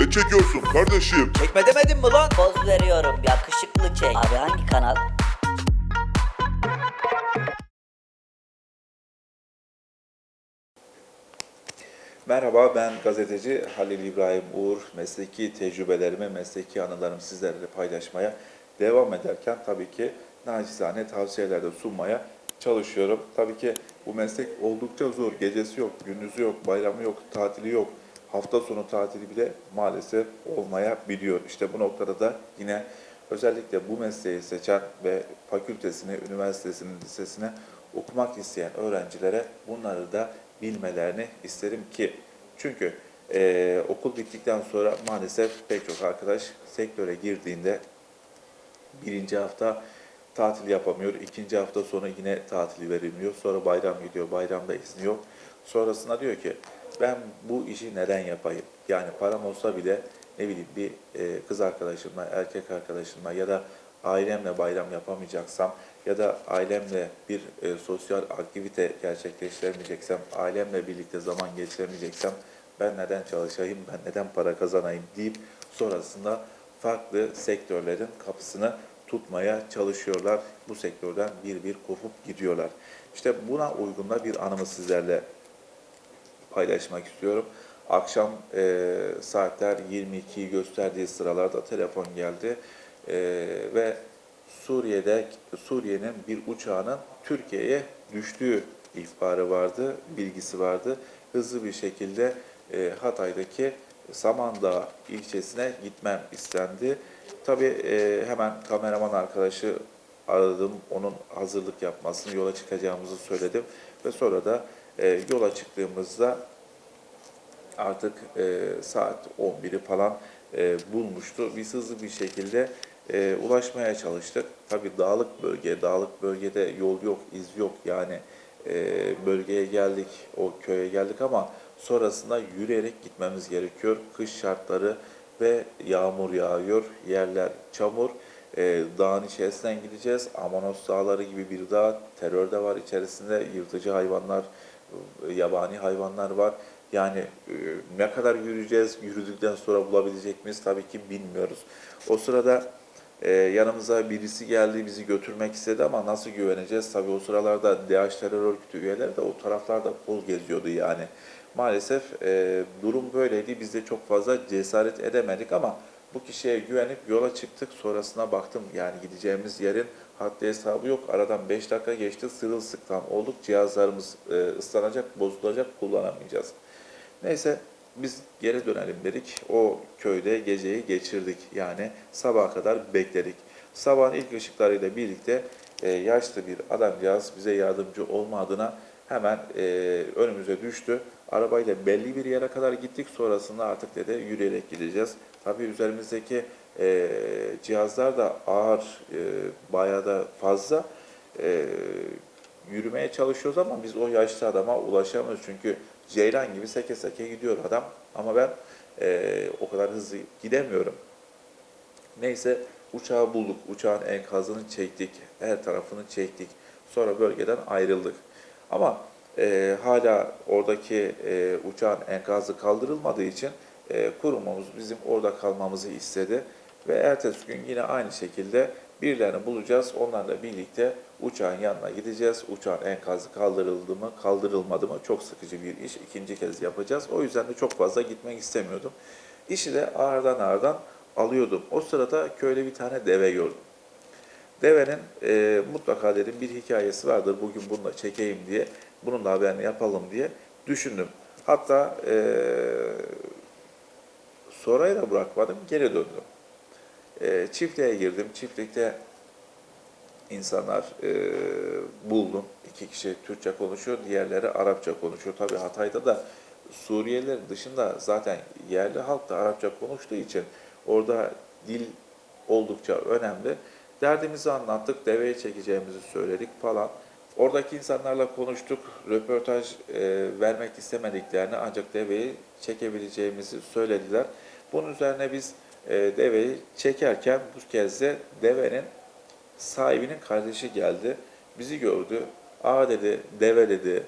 Ne çekiyorsun kardeşim? Çekme demedim mi lan? Poz veriyorum yakışıklı çek. Abi hangi kanal? Merhaba ben gazeteci Halil İbrahim Uğur. Mesleki tecrübelerimi, mesleki anılarımı sizlerle paylaşmaya devam ederken tabii ki nacizane tavsiyelerde sunmaya çalışıyorum. Tabii ki bu meslek oldukça zor. Gecesi yok, gündüzü yok, bayramı yok, tatili yok. Hafta sonu tatili bile maalesef olmayabiliyor. İşte bu noktada da yine özellikle bu mesleği seçen ve fakültesini, üniversitesini, lisesine okumak isteyen öğrencilere bunları da bilmelerini isterim ki çünkü eee, okul bittikten sonra maalesef pek çok arkadaş sektöre girdiğinde birinci hafta tatil yapamıyor, ikinci hafta sonra yine tatili verilmiyor, sonra bayram gidiyor, bayramda izni yok. Sonrasında diyor ki ben bu işi neden yapayım? Yani param olsa bile ne bileyim bir e, kız arkadaşımla, erkek arkadaşımla ya da ailemle bayram yapamayacaksam ya da ailemle bir e, sosyal aktivite gerçekleştiremeyeceksem, ailemle birlikte zaman geçiremeyeceksem ben neden çalışayım, ben neden para kazanayım deyip sonrasında farklı sektörlerin kapısını tutmaya çalışıyorlar. Bu sektörden bir bir kopup gidiyorlar. İşte buna uygun da bir anımı sizlerle paylaşmak istiyorum. Akşam e, saatler 22'yi gösterdiği sıralarda telefon geldi E, ve Suriye'de Suriye'nin bir uçağının Türkiye'ye düştüğü ihbarı vardı, bilgisi vardı. Hızlı bir şekilde e, Hatay'daki Samandağ ilçesine gitmem istendi. Tabii e, hemen kameraman arkadaşı aradım, onun hazırlık yapmasını, yola çıkacağımızı söyledim ve sonra da e, yola çıktığımızda artık e, saat 11'i falan e, bulmuştu. Biz hızlı bir şekilde e, ulaşmaya çalıştık. Tabii dağlık bölge, dağlık bölgede yol yok, iz yok. Yani e, bölgeye geldik, o köye geldik ama sonrasında yürüyerek gitmemiz gerekiyor. Kış şartları ve yağmur yağıyor, yerler çamur. E, dağın içerisinden gideceğiz. Amanos dağları gibi bir dağ, terör de var içerisinde, yırtıcı hayvanlar, yabani hayvanlar var. Yani e, ne kadar yürüyeceğiz, yürüdükten sonra bulabilecek miyiz tabii ki bilmiyoruz. O sırada e, yanımıza birisi geldi, bizi götürmek istedi ama nasıl güveneceğiz? Tabii o sıralarda DH terör örgütü üyeleri de o taraflarda bol geziyordu yani. Maalesef e, durum böyleydi. Biz de çok fazla cesaret edemedik ama bu kişiye güvenip yola çıktık. Sonrasına baktım yani gideceğimiz yerin haddi hesabı yok. Aradan 5 dakika geçti sırılsıklam olduk. Cihazlarımız e, ıslanacak, bozulacak, kullanamayacağız. Neyse biz geri dönelim dedik. O köyde geceyi geçirdik. Yani sabaha kadar bekledik. Sabahın ilk ışıklarıyla birlikte e, yaşlı bir adamcağız bize yardımcı olma adına hemen e, önümüze düştü. Arabayla belli bir yere kadar gittik. Sonrasında artık dedi yürüyerek gideceğiz. Tabii üzerimizdeki e, cihazlar da ağır, e, bayağı da fazla. E, yürümeye çalışıyoruz ama biz o yaşlı adama ulaşamıyoruz. Çünkü ceylan gibi seke seke gidiyor adam. Ama ben e, o kadar hızlı gidemiyorum. Neyse uçağı bulduk. Uçağın enkazını çektik. Her tarafını çektik. Sonra bölgeden ayrıldık. Ama e, hala oradaki e, uçağın enkazı kaldırılmadığı için e, kurumumuz bizim orada kalmamızı istedi. Ve ertesi gün yine aynı şekilde birilerini bulacağız. Onlarla birlikte uçağın yanına gideceğiz. Uçağın enkazı kaldırıldı mı, kaldırılmadı mı çok sıkıcı bir iş. ikinci kez yapacağız. O yüzden de çok fazla gitmek istemiyordum. İşi de ağırdan ağırdan alıyordum. O sırada köyde bir tane deve gördüm. Devenin e, mutlaka dedim bir hikayesi vardır. Bugün bunu da çekeyim diye, bunun da haberini yapalım diye düşündüm. Hatta e, sonrayı da bırakmadım, geri döndüm. E, çiftliğe girdim. Çiftlikte insanlar e, buldum. İki kişi Türkçe konuşuyor, diğerleri Arapça konuşuyor. Tabii Hatay'da da Suriyeliler dışında zaten yerli halk da Arapça konuştuğu için orada dil oldukça önemli. Derdimizi anlattık, deveye çekeceğimizi söyledik falan. Oradaki insanlarla konuştuk, röportaj e, vermek istemediklerini ancak deveyi çekebileceğimizi söylediler. Bunun üzerine biz e, deveyi çekerken bu kez de devenin sahibinin kardeşi geldi. Bizi gördü. Aa dedi, deve dedi,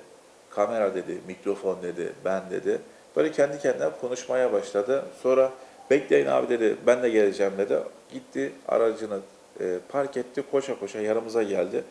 kamera dedi, mikrofon dedi, ben dedi. Böyle kendi kendine konuşmaya başladı. Sonra Bekleyin abi dedi ben de geleceğim dedi. Gitti aracını e, park etti koşa koşa yanımıza geldi.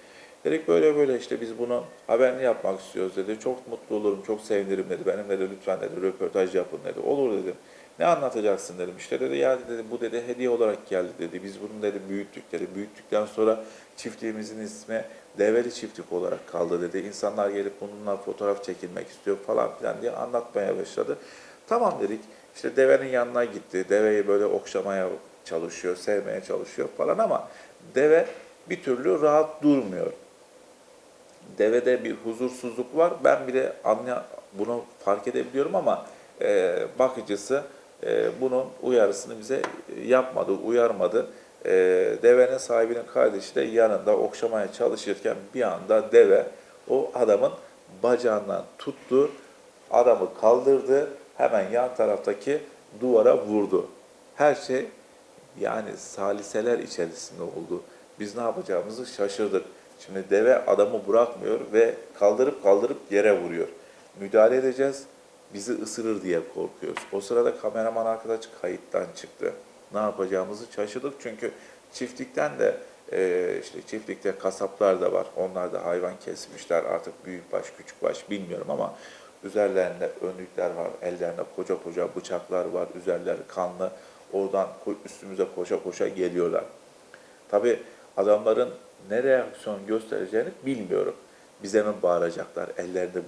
Dedik böyle böyle işte biz bunu haberini yapmak istiyoruz dedi. Çok mutlu olurum, çok sevinirim dedi. Benim dedi lütfen dedi röportaj yapın dedi. Olur dedim. Ne anlatacaksın dedim. İşte dedi ya dedi bu dedi hediye olarak geldi dedi. Biz bunu dedi büyüttük dedi. Büyüttükten sonra çiftliğimizin ismi Develi Çiftlik olarak kaldı dedi. İnsanlar gelip bununla fotoğraf çekilmek istiyor falan filan diye anlatmaya başladı. Tamam dedik. İşte devenin yanına gitti. Deveyi böyle okşamaya çalışıyor, sevmeye çalışıyor falan ama deve bir türlü rahat durmuyor. Devede bir huzursuzluk var. Ben bile anla, bunu fark edebiliyorum ama e, bakıcısı e, bunun uyarısını bize yapmadı, uyarmadı. E, devenin sahibinin kardeşi de yanında okşamaya çalışırken bir anda deve o adamın bacağından tuttu, adamı kaldırdı, hemen yan taraftaki duvara vurdu. Her şey yani saliseler içerisinde oldu. Biz ne yapacağımızı şaşırdık. Şimdi deve adamı bırakmıyor ve kaldırıp kaldırıp yere vuruyor. Müdahale edeceğiz, bizi ısırır diye korkuyoruz. O sırada kameraman arkadaş kayıttan çıktı. Ne yapacağımızı şaşırdık çünkü çiftlikten de e, işte çiftlikte kasaplar da var. Onlar da hayvan kesmişler artık büyük baş küçük baş bilmiyorum ama üzerlerinde önlükler var. Ellerinde koca koca bıçaklar var. Üzerleri kanlı. Oradan üstümüze koşa koşa geliyorlar. Tabi adamların ne reaksiyon göstereceğini bilmiyorum. Bize mi bağıracaklar, ellerinde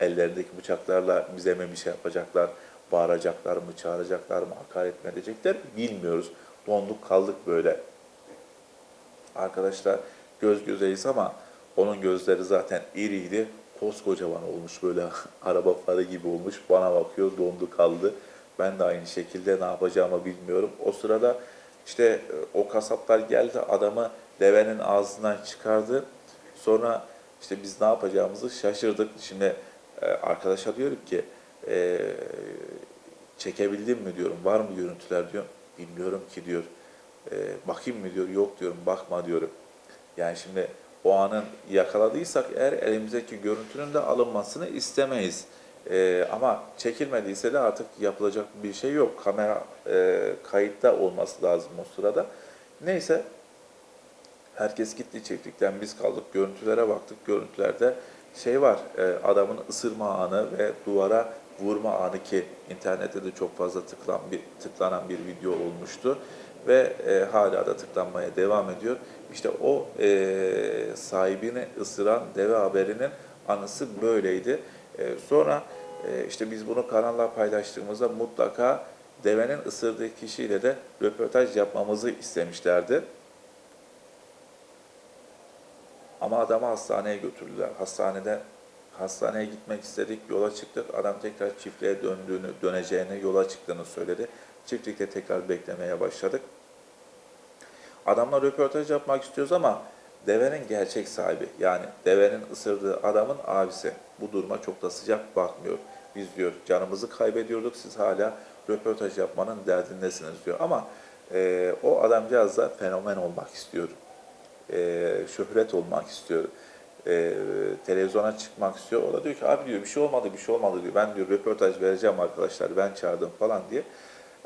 ellerindeki bıçaklarla bize mi bir şey yapacaklar, bağıracaklar mı, çağıracaklar mı, hakaret mi edecekler bilmiyoruz. Donduk kaldık böyle. Arkadaşlar göz gözeyiz ama onun gözleri zaten iriydi. Koskocaman olmuş böyle araba farı gibi olmuş. Bana bakıyor dondu kaldı. Ben de aynı şekilde ne yapacağımı bilmiyorum. O sırada işte e, o kasaplar geldi adamı devenin ağzından çıkardı. Sonra işte biz ne yapacağımızı şaşırdık. Şimdi e, arkadaşa diyorum ki e, çekebildin mi diyorum. Var mı görüntüler diyorum. Bilmiyorum ki diyor. E, bakayım mı diyor. Yok diyorum bakma diyorum. Yani şimdi o anın yakaladıysak eğer elimizdeki görüntünün de alınmasını istemeyiz. Ee, ama çekilmediyse de artık yapılacak bir şey yok. Kamera e, kayıtta olması lazım o sırada. Neyse herkes gitti çiftlikten biz kaldık. Görüntülere baktık. Görüntülerde şey var e, adamın ısırma anı ve duvara vurma anı ki internette de çok fazla tıklan bir, tıklanan bir video olmuştu ve e, hala da tıklanmaya devam ediyor. İşte o e, sahibini ısıran deve haberinin anısı böyleydi. E, sonra e, işte biz bunu kanalla paylaştığımızda mutlaka devenin ısırdığı kişiyle de röportaj yapmamızı istemişlerdi. Ama adamı hastaneye götürdüler. Hastanede hastaneye gitmek istedik, yola çıktık. Adam tekrar çiftliğe döndüğünü, döneceğini, yola çıktığını söyledi. Çiftlikte tekrar beklemeye başladık. Adamla röportaj yapmak istiyoruz ama devenin gerçek sahibi yani devenin ısırdığı adamın abisi bu duruma çok da sıcak bakmıyor. Biz diyor canımızı kaybediyorduk siz hala röportaj yapmanın derdindesiniz diyor. Ama e, o adamcağız da fenomen olmak istiyor. E, şöhret olmak istiyor. E, televizyona çıkmak istiyor. O da diyor ki abi diyor bir şey olmadı bir şey olmadı diyor. Ben diyor röportaj vereceğim arkadaşlar ben çağırdım falan diye.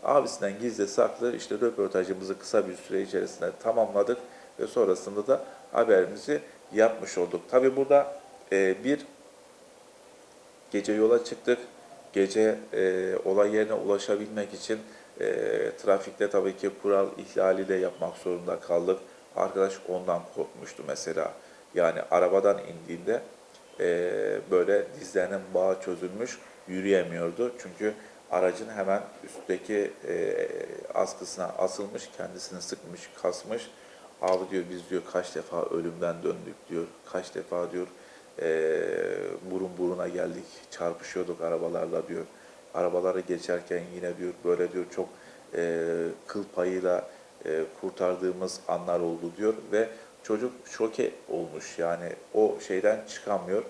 Abisinden gizli saklı işte röportajımızı kısa bir süre içerisinde tamamladık ve sonrasında da haberimizi yapmış olduk. Tabi burada e, bir gece yola çıktık. Gece e, olay yerine ulaşabilmek için e, trafikte tabii ki kural ihlali de yapmak zorunda kaldık. Arkadaş ondan korkmuştu mesela. Yani arabadan indiğinde e, böyle dizlerinin bağı çözülmüş, yürüyemiyordu. Çünkü aracın hemen üstteki e, askısına asılmış, kendisini sıkmış, kasmış. Abi diyor biz diyor kaç defa ölümden döndük diyor. Kaç defa diyor e, burun buruna geldik, çarpışıyorduk arabalarla diyor. Arabaları geçerken yine diyor böyle diyor çok e, kıl payıyla e, kurtardığımız anlar oldu diyor ve çocuk şoke olmuş yani o şeyden çıkamıyor.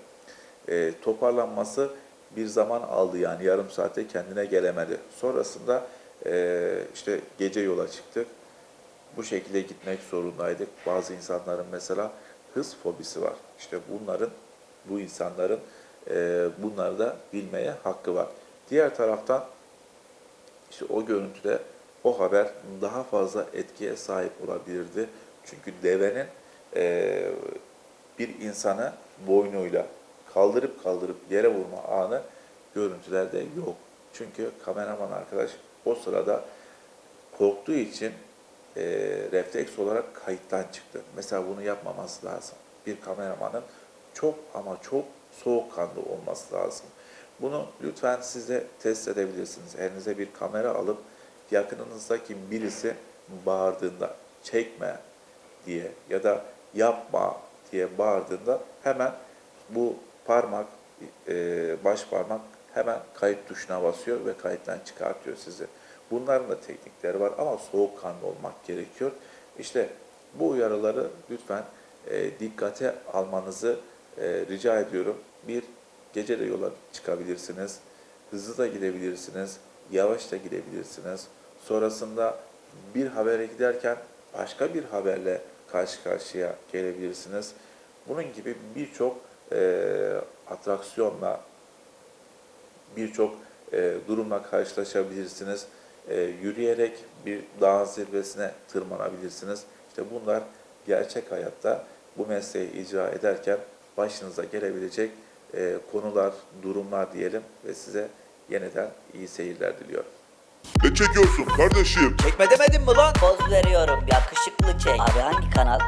E, toparlanması bir zaman aldı yani yarım saate kendine gelemedi. Sonrasında e, işte gece yola çıktık. Bu şekilde gitmek zorundaydık. Bazı insanların mesela hız fobisi var. İşte bunların, bu insanların e, bunları da bilmeye hakkı var. Diğer taraftan işte o görüntüde o haber daha fazla etkiye sahip olabilirdi. Çünkü devenin e, bir insanı boynuyla kaldırıp kaldırıp yere vurma anı görüntülerde yok. Çünkü kameraman arkadaş o sırada korktuğu için e, refleks olarak kayıttan çıktı. Mesela bunu yapmaması lazım. Bir kameramanın çok ama çok soğukkanlı olması lazım. Bunu lütfen siz de test edebilirsiniz. Elinize bir kamera alıp yakınınızdaki birisi bağırdığında çekme diye ya da yapma diye bağırdığında hemen bu parmak, e, baş parmak hemen kayıt tuşuna basıyor ve kayıttan çıkartıyor sizi. Bunların da teknikleri var ama soğukkanlı olmak gerekiyor. İşte bu uyarıları lütfen e, dikkate almanızı e, rica ediyorum. Bir, gece de yola çıkabilirsiniz. Hızlı da gidebilirsiniz. Yavaş da gidebilirsiniz. Sonrasında bir habere giderken başka bir haberle karşı karşıya gelebilirsiniz. Bunun gibi birçok e, atraksiyonla, birçok e, durumla karşılaşabilirsiniz. E, yürüyerek bir dağın zirvesine tırmanabilirsiniz. İşte bunlar gerçek hayatta bu mesleği icra ederken başınıza gelebilecek e, konular, durumlar diyelim ve size yeniden iyi seyirler diliyorum. Ne çekiyorsun kardeşim? Çekme demedim mi lan? Poz veriyorum yakışıklı çek. Abi hangi kanal?